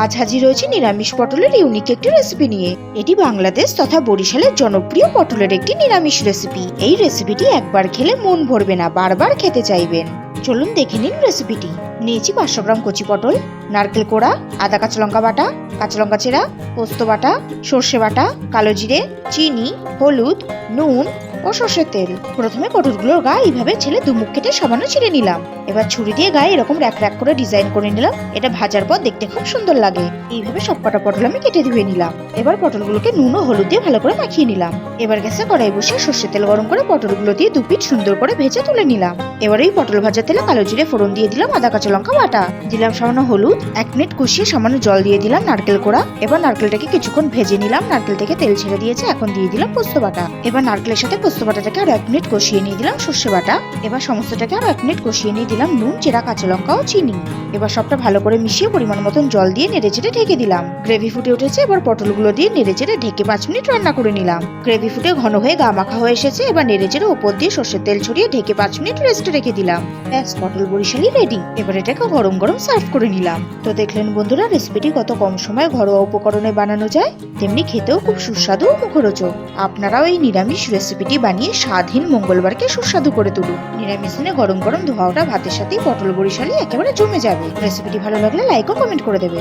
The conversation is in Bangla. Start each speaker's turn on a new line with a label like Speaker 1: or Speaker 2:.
Speaker 1: আজ হাজির হয়েছে নিরামিষ পটলের ইউনিক একটি রেসিপি নিয়ে। এটি বাংলাদেশ তথা বরিশালের জনপ্রিয় পটলের একটি নিরামিষ রেসিপি এই রেসিপিটি একবার খেলে মন ভরবে না, বারবার খেতে চাইবেন। চলুন দেখে নিন রেসিপিটি নিয়েছি পাঁচশো গ্রাম কচি পটল, নারকেল কোড়া, আদা কাঁচা লঙ্কা বাটা, কাঁচা লঙ্কা চেরা, পোস্ত বাটা, সর্ষে বাটা, কালো জিরে, চিনি, হলুদ, নুন ও সর্ষের তেল। প্রথমে পটলগুলোর গা এইভাবে ছেলে দুমুখ কেটে সামান্য ছিঁড়ে নিলাম। এবার ছুরি দিয়ে গায়ে এরকম র্যাক র্যাক করে ডিজাইন করে নিলাম। এটা ভাজার পর দেখতে খুব সুন্দর লাগে। এইভাবে সব কটা পটল আমি কেটে ধুয়ে নিলাম। এবার পটলগুলোকে নুন ও হলুদ দিয়ে ভালো করে মাখিয়ে নিলাম। এবার গ্যাসে কড়াই বসে সর্ষের তেল গরম করে পটলগুলো দিয়ে দু পিঠ সুন্দর করে ভেজে তুলে নিলাম। এবার এই পটল ভাজা তেলে কালো জিরে ফোড়ন দিয়ে দিলাম আদা, কাঁচা লঙ্কা, বাটা। দিলাম সামান্য হলুদ, এক মিনিট কষিয়ে সামান্য জল দিয়ে দিলাম নারকেল কোড়া। এবার নারকেলটাকে কিছুক্ষণ ভেজে নিলাম। নারকেল থেকে তেল ছেড়ে দিয়েছে, এখন দিয়ে দিলাম পোস্ত বাটা। এবার নারকেলের সাথে পোস্ত বাটাটাকে আরও এক মিনিট কষিয়ে নিয়ে দিলাম সর্ষে বাটা। এবার সমস্তটাকে আরও এক মিনিট কষিয়ে নিয়ে দিলাম নুন, চেরা, কাঁচা লঙ্কা ও চিনি। এবার সবটা ভালো করে মিশিয়ে পরিমাণ মতন জল দিয়ে নেড়ে চেড়ে ঢেকে দিলাম। গ্রেভি ফুটে উঠেছে, এবার পটলগুলো দিয়ে নেড়ে চেড়ে ঢেকে পাঁচ মিনিট রান্না করে নিলাম। গ্রেভি ফুটে ঘন হয়ে গা মাখা হয়ে এসেছে, এবার নেড়ে চেড়ে উপর দিয়ে সর্ষের তেল ছড়িয়ে ঢেকে পাঁচ মিনিট রেস্টে রেখে দিলাম। ব্যাস, পটল বরিশালি রেডি এবার এটাকে গরম গরম সার্ভ করে নিলাম। তো দেখলেন বন্ধুরা রেসিপিটি কত কম সময়ে ঘরোয়া উপকরণে বানানো যায়, তেমনি খেতেও খুব সুস্বাদু ও মুখরোচক। আপনারাও এই নিরামিষ রেসিপিটি বানিয়ে স্বাধীন মঙ্গলবারকে সুস্বাদু করে তুলুন। নিরামিষ দিনে গরম গরম ধোয়া ওঠা ভাতের সাথে পটল বরিশালি একেবারে জমে যাবে। রেসিপিটি ভালো লাগলে লাইক ও কমেন্ট করে দেবে।